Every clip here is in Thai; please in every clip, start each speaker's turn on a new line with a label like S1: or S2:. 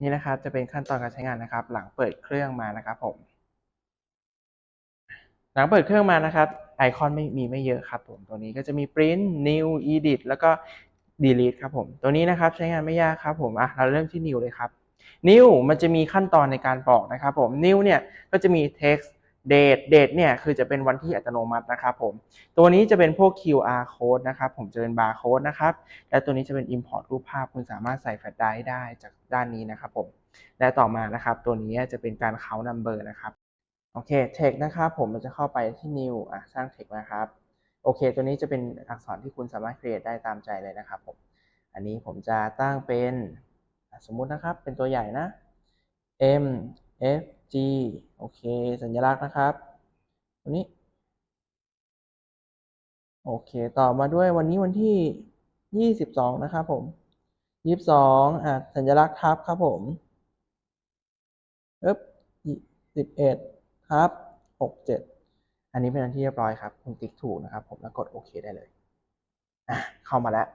S1: นี่นะครับจะเป็นขั้นตอนการใช้งานนะครับ หลังเปิดเครื่องมานะครับผม หลังเปิดเครื่องมานะครับไอคอนไม่มีไม่เยอะครับผมตัวนี้ก็จะมี print new edit แล้วก็ delete ครับผมตัวนี้นะครับใช้งานไม่ยากครับผมอะเราเริ่มที่ new เลยครับ new มันจะมีขั้นตอนในการบอกนะครับผม new เนี่ยก็จะมี text date date เนี่ยคือจะเป็นวันที่อัตโนมัตินะครับผม ตัวนี้จะเป็นพวก QR code นะครับ ผมจะเป็น barcode นะครับ และตัวนี้จะเป็น import รูปภาพคุณสามารถใส่แฟลชไดร์ได้จากด้านนี้นะครับผม และต่อมานะครับ ตัวนี้จะเป็นการ count number นะครับ โอเค text นะครับผมมันจะเข้าไปที่ new อะสร้าง text นะครับ โอเค ตัวนี้จะเป็นอักษรที่คุณสามารถ create ได้ตามใจเลยนะครับผม อันนี้ผมจะตั้งเป็น สมมุตินะครับ เป็นตัวใหญ่นะ M F G โอเค สัญลักษณ์นะครับตัวนี้ โอเค ต่อมาด้วยวันนี้วันที่ 22 นะครับผม 22อะสัญลักษณ์ทับครับผมปึ๊บ11ทับ67 อันนี้เป็นอันที่เรียบร้อยครับคุณติ๊กถูกนะครับผมแล้วกดโอเคได้เลยอะเข้ามาแล้ว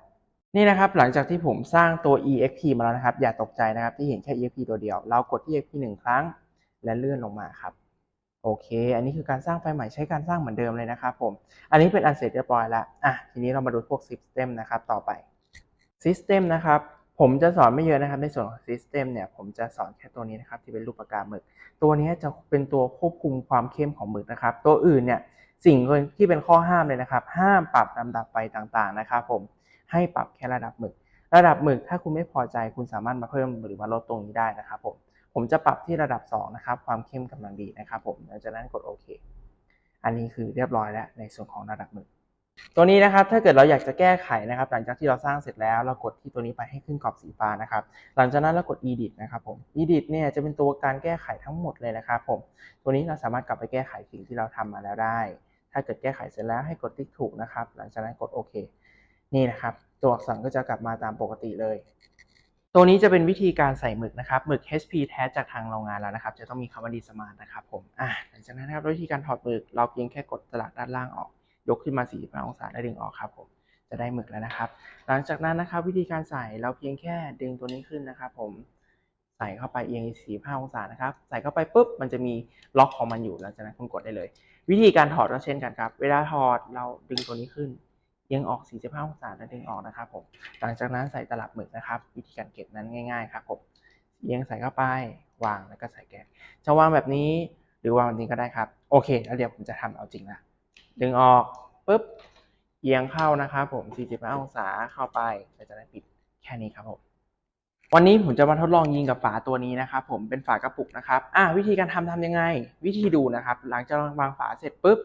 S1: นี่นะครับหลังจากที่ผมสร้างตัว exp มาแล้วนะครับ อย่าตกใจนะครับที่เห็นแค่ exp ตัวเดียว เรากดที่ exp หนึ่งครั้ง และเลื่อนลงมาครับโอเค อันนี้คือการสร้างไฟล์ใหม่ใช้การสร้างเหมือนเดิมเลยนะครับผม อันนี้เป็นอันเสร็จเรียบร้อยแล้ว อะ ทีนี้เรามาดูพวก System นะครับ ต่อไป System นะครับ ผมจะสอนไม่เยอะนะครับ ในส่วนของ System เนี่ย ผมจะสอนแค่ตัวนี้นะครับ ที่เป็นรูปปากกาหมึก ตัวนี้จะเป็นตัวควบคุมความเข้มของหมึกนะครับ ตัวอื่นเนี่ย สิ่งที่เป็นข้อห้ามเลยนะครับ ห้ามปรับลำดับไฟต่างๆนะครับผม ให้ปรับแค่ระดับหมึก ระดับหมึกถ้าคุณไม่พอใจคุณสามารถมาเพิ่มหรือมาลดตรงนี้ได้นะครับผม ผมจะปรับที่ระดับ 2 นะครับ ความเข้มกำลังดีนะครับผมหลังจากนั้นกดโอเค อันนี้คือเรียบร้อยแล้วในส่วนของระดับหมึกตัวนี้นะครับถ้าเกิดเราอยากจะแก้ไขนะครับ หลังจากที่เราสร้างเสร็จแล้วเรากดที่ตัวนี้ไปให้ขึ้นกรอบสีฟ้านะครับ หลังจากนั้นเรากด edit นะครับผม edit เนี่ยจะเป็นตัวการแก้ไขทั้งหมดเลยนะครับผมตัวนี้เราสามารถกลับไปแก้ไขสิ่งที่เราทำมาแล้วได้ ถ้าเกิดแก้ไขเสร็จแล้วให้กดติ๊กถูกนะครับ หลังจากนั้นกดโอเค นี่นะครับ ตัวอักษรก็จะกลับมาตามปกติเลย ตัวนี้จะเป็นวิธีการใส่หมึกนะครับหมึก HP แท้จากทางโรงงานแล้วนะครับ จะต้องมีคำว่าดีสมาร์ทนะครับผมอะหลังจากนั้นนะครับวิธีการถอดหมึกเราเพียงแค่กดสลักด้านล่างออก ยกขึ้นมา45องศาแล้วดึงออกครับผมจะได้หมึกแล้วนะครับ หลังจากนั้นนะครับวิธีการใส่เราเพียงแค่ดึงตัวนี้ขึ้นนะครับผมใส่เข้าไปเอียง45องศานะครับ ใส่เข้าไปปุ๊บมันจะมีล็อกของมันอยู่หลังจากนั้นคุณกดได้เลย วิธีการถอดก็เช่นกันครับ เวลาถอดเราดึงตัวนี้ขึ้น ยงออก 45 องศาแล้วดึงออกนะครับผม หลังจากนั้นใส่ตลับหมึกนะครับ วิธีการเก็บนั้นง่าย ๆ ครับผมเอียงใส่เข้าไป วางแล้วก็ใส่แกะจะวางแบบนี้หรือวางแบบนี้ก็ได้ครับ โอเค แล้วเดี๋ยวผมจะทำเอาจริงละดึงออกปุ๊บเอียงเข้านะครับผม 45 องศาเข้าไปแล้วจะได้ปิดแค่นี้ครับผมวันนี้ผมจะมาทดลองยิงกับฝาตัวนี้นะครับผมเป็นฝากระปุกนะครับอะวิธีการทำทำยังไง วิธีดูนะครับ หลังจากวางฝาเสร็จปุ๊บ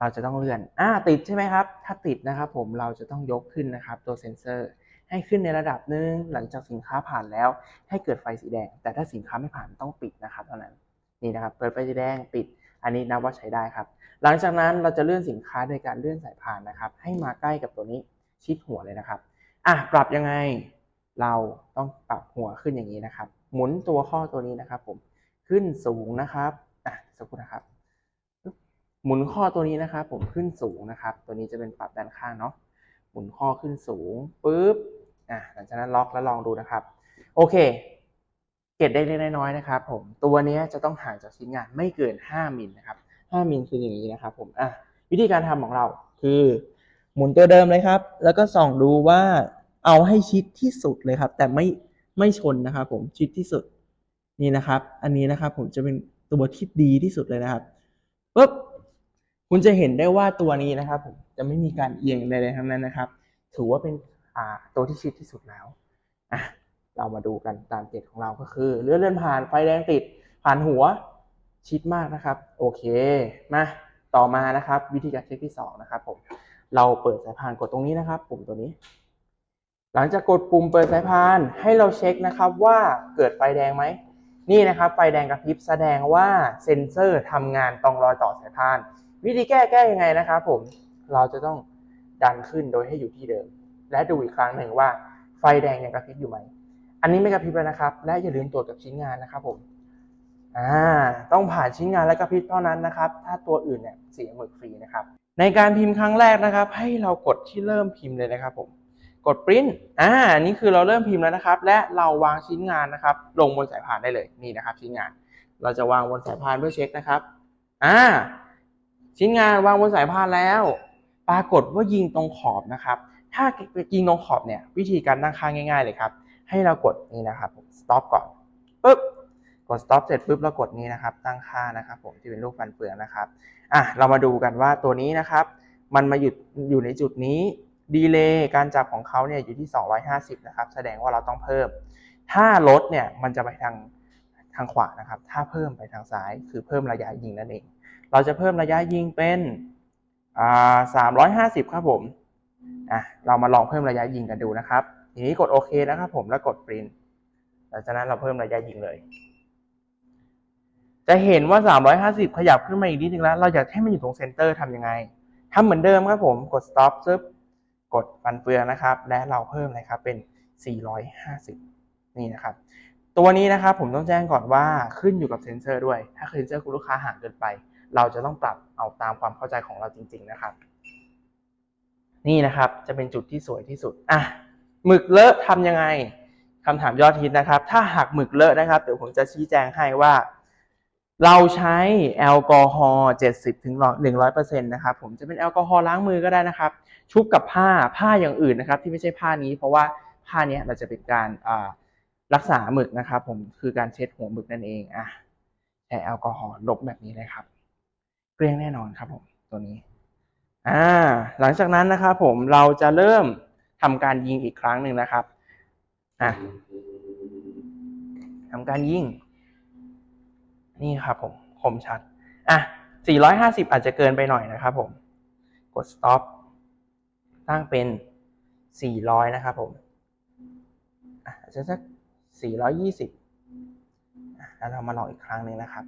S1: เราจะต้องเลื่อนอ่าติดใช่ไหมครับ ถ้าติดนะครับผมเราจะต้องยกขึ้นนะครับตัวเซ็นเซอร์ ให้ขึ้นในระดับหนึ่งหลังจากสินค้าผ่านแล้ว ให้เกิดไฟสีแดง แต่ถ้าสินค้าไม่ผ่านต้องปิดนะครับเท่านั้นนี่นะครับ เปิดไฟสีแดงปิด อันนี้นับว่าใช้ได้ครับ หลังจากนั้นเราจะเลื่อนสินค้าโดยการเลื่อนสายพานนะครับ ให้มาใกล้กับตัวนี้ชิดหัวเลยนะครับอะปรับยังไงเราต้องปรับหัวขึ้นอย่างนี้นะครับ หมุนตัวข้อตัวนี้นะครับ ผมขึ้นสูงนะครับอะสักครู่นะครับ หมุนข้อตัวนี้นะครับผมขึ้นสูงนะครับ ตัวนี้จะเป็นปรับด้านข้างเนาะหมุนข้อขึ้นสูงปุ๊บอะหลังจากนั้นล็อกแล้วลองดูนะครับ โอเค เก็บได้เล็กน้อยนะครับ ผมตัวนี้จะต้องห่างจากชิ้นงานไม่เกิน 5มิลนะครับ5มิลคืออย่างนี้นะครับ ผมอะวิธีการทำของเราคือหมุนตัวเดิมเลยครับ แล้วก็ส่องดูว่าเอาให้ชิดที่สุดเลยครับ แต่ไม่ไม่ชนนะครับผมชิดที่สุดนี่นะครับ อันนี้นะครับผมจะเป็นตัวที่ดีที่สุดเลยนะครับปุ๊บ คุณจะเห็นได้ว่าตัวนี้นะครับผมจะไม่มีการเอียงใดๆทั้งนั้นนะครับ ถือว่าเป็นตัวที่ชิดที่สุดแล้วอะเรามาดูกันตามเกณฑ์ของเราก็คือเลื่อนเลื่อนผ่านไฟแดงติดผ่านหัวชิดมากนะครับ โอเคมาต่อมานะครับ วิธีการเช็คที่สองนะครับผมเราเปิดสายพานกดตรงนี้นะครับ ปุ่มตัวนี้ หลังจากกดปุ่มเปิดสายพานให้เราเช็คนะครับว่าเกิดไฟแดงไหมนี่นะครับ ไฟแดงกระพริบแสดงว่าเซ็นเซอร์ทำงานตรงรอยต่อสายพาน วิธีแก้แก้ยังไงนะครับผมเราจะต้องดันขึ้นโดยให้อยู่ที่เดิม และดูอีกครั้งหนึ่งว่าไฟแดงยังกระพริบอยู่ไหม อันนี้ไม่กระพริบแล้วนะครับ และอย่าลืมตรวจกับชิ้นงานนะครับผมอ่าต้องผ่านชิ้นงานและกระพริบเท่านั้นนะครับ ถ้าตัวอื่นเนี่ยเสียหมึกฟรีนะครับ ในการพิมพ์ครั้งแรกนะครับ ให้เรากดที่เริ่มพิมพ์เลยนะครับผมกด print อ่าอันนี้คือเราเริ่มพิมพ์แล้วนะครับ และเราวางชิ้นงานนะครับ ลงบนสายพานได้เลยนี่นะครับ ชิ้นงาน เราจะวางบนสายพานเพื่อเช็คนะครับอ่า ชิ้นงานวางบนสายพานแล้ว ปรากฏว่ายิงตรงขอบนะครับ ถ้ายิงตรงขอบเนี่ยวิธีการตั้งค่าง่าย ๆ เลยครับ ให้เรากดนี่นะครับ stop ก่อนปุ๊บกด stop เสร็จปุ๊บเรากดนี้นะครับ ตั้งค่านะครับผมที่เป็นรูปฟันเฟืองนะครับอะเรามาดูกันว่าตัวนี้นะครับ มันมาหยุดอยู่ในจุดนี้ดีเลย์การจับของเขาเนี่ยอยู่ที่ 250 นะครับ แสดงว่าเราต้องเพิ่ม ถ้าลดเนี่ยมันจะไปทางทางขวานะครับ ถ้าเพิ่มไปทางซ้ายคือเพิ่มระยะยิงนั่นเอง เราจะเพิ่มระยะยิงเป็นสามร้อ่า350ครับผมอะเรามาลองเพิ่มระยะยิงกันดูนะครับ ทีนี้กดโอเคนะครับผมแล้วกด print หลังจากนั้นเราเพิ่มระยะยิงเลย จะเห็นว่า 350 ขยับขึ้นมาอีกนิดนึงแล้ว เราอยากให้มันอยู่ตรงเซนเตอร์ทำยังไงทำเหมือนเดิมครับผม กด stop ซึบกดฟันเฟืองนะครับ และเราเพิ่มเลยครับเป็น 450 นี่นะครับ ตัวนี้นะครับผมต้องแจ้งก่อนว่าขึ้นอยู่กับเซนเซอร์ด้วย ถ้าเซนเซอร์คุณลูกค้าห่างเกินไป เราจะต้องปรับเอาตามความเข้าใจของเราจริง ๆ นะครับ นี่นะครับจะเป็นจุดที่สวยที่สุดอะหมึกเลอะทำยังไงคำถามยอดฮิตนะครับ ถ้าหากหมึกเลอะนะครับเดี๋ยวผมจะชี้แจงให้ว่า เราใช้แอลกอฮอล์70ถึง100%นะครับผมจะเป็นแอลกอฮอล์ล้างมือก็ได้นะครับ ชุบกับผ้าผ้าอย่างอื่นนะครับ ที่ไม่ใช่ผ้านี้ เพราะว่าผ้านี้เราจะเป็นการรักษาหมึกนะครับ ผมคือการเช็ดหัวหมึกนั่นเองอะใช้แอลกอฮอล์ลบแบบนี้เลยครับ เกลี้ยงแน่นอนครับผมตัวนี้อ่าหลังจากนั้นนะครับผมเราจะเริ่มทำการยิงอีกครั้งหนึ่งนะครับอะทำการยิงนี่ครับผมคมชัดอะ450 อาจจะเกินไปหน่อยนะครับผมกด stop ตั้งเป็น 400 นะครับผมอะอาจจะสัก 420อะแล้วเรามาลองอีกครั้งหนึ่งนะครับ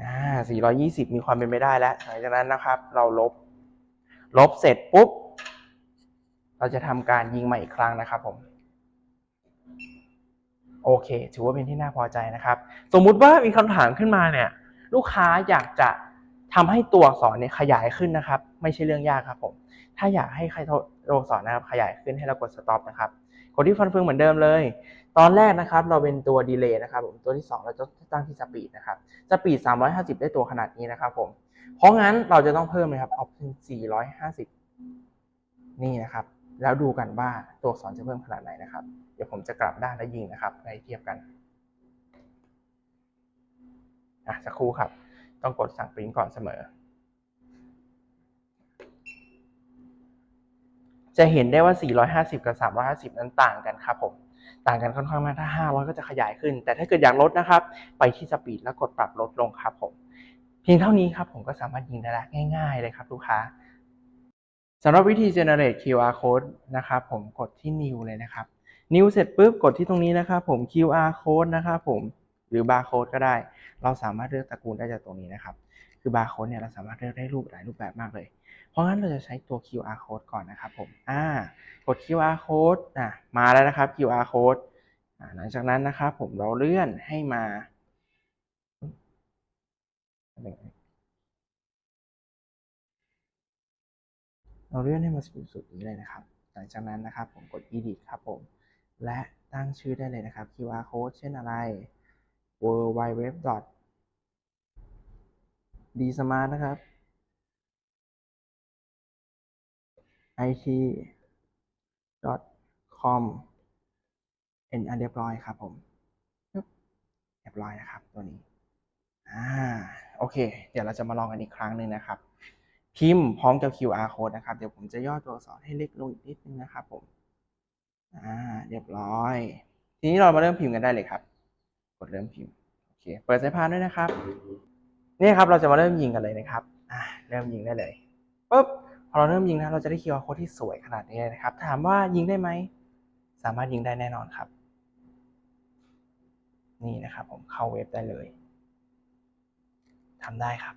S1: อ่า420 มีความเป็นไปได้แล้วหลังจากนั้นนะครับ เราลบ ลบเสร็จปุ๊บ เราจะทำการยิงใหม่อีกครั้งนะครับผม โอเค ถือว่าเป็นที่น่าพอใจนะครับ สมมุติว่ามีคำถามขึ้นมาเนี่ย ลูกค้าอยากจะทำให้ตัวอักษรเนี่ยขยายขึ้นนะครับ ไม่ใช่เรื่องยากครับผม ถ้าอยากให้ใครตัวอักษรนะครับขยายขึ้นให้เรากด stop นะครับ กดที่ฟันเฟืองเหมือนเดิมเลย ตอนแรกนะครับเราเป็นตัวดีเลย์นะครับผมตัวที่ 2 เราจะตั้งที่สปีดนะครับสปีด 350 ได้ตัวขนาดนี้นะครับผมเพราะงั้นเราจะต้องเพิ่มเลยครับเอาเป็น450 นี่นะครับ แล้วดูกันว่าตัวอักษรจะเพิ่มขนาดไหนนะครับ เดี๋ยวผมจะกลับด้านและยิงนะครับให้เทียบกันอะสักครู่ครับ ต้องกดสั่งปริ้นก่อนเสมอ จะเห็นได้ว่า 450 กับ 350 นั้นต่างกันครับผม ต่างกันค่อนข้างมากถ้า 500 ก็จะขยายขึ้น แต่ถ้าเกิดอยากลดนะครับ ไปที่สปีดแล้วกดปรับลดลงครับผม เพียงเท่านี้ครับผมก็สามารถยิงได้แล้ง่ายๆเลยครับลูกค้าสำหรับวิธี generate QR code นะครับผมกดที่ new เลยนะครับ new เสร็จปุ๊บกดที่ตรงนี้นะครับผม QR code นะครับผมหรือ barcode ก็ได้ เราสามารถเลือกตระกูลได้จากตรงนี้นะครับ คือ barcode เนี่ยเราสามารถเลือกได้รูปหลายรูปแบบมากเลย เพราะงั้นเราจะใช้ตัว QR code ก่อนนะครับผมอ่ากด QR code อะมาแล้วนะครับ QR code อ่าหลังจากนั้นนะครับผมเราเลื่อนให้มาเราเลื่อนให้มาสุดสุดนี้เลยนะครับ หลังจากนั้นนะครับผมกด edit ครับผม และตั้งชื่อได้เลยนะครับ QR code เช่นอะไร w w w d smart นะครับ it com เป็นอันเรียบร้อยครับผมเรียบร้อยนะครับตัวนี้อ่าโอเค เดี๋ยวเราจะมาลองกันอีกครั้งหนึ่งนะครับ พิมพ์พร้อมกับ QR code นะครับ เดี๋ยวผมจะย่อตัวอักษรให้เล็กลงอีกนิดนึงนะครับผมอ่าเรียบร้อย ทีนี้เรามาเริ่มพิมพ์กันได้เลยครับ กดเริ่มพิมพ์โอเคเปิดสายพานด้วยนะครับนี่ครับเราจะมาเริ่มยิงกันเลยนะครับอ่าเริ่มยิงได้เลยปุ๊บ พอเราเริ่มยิงนะเราจะได้ QR code ที่สวยขนาดนี้เลยนะครับ ถามว่ายิงได้ไหม สามารถยิงได้แน่นอนครับ นี่นะครับผมเข้าเว็บได้เลยทำได้ครับ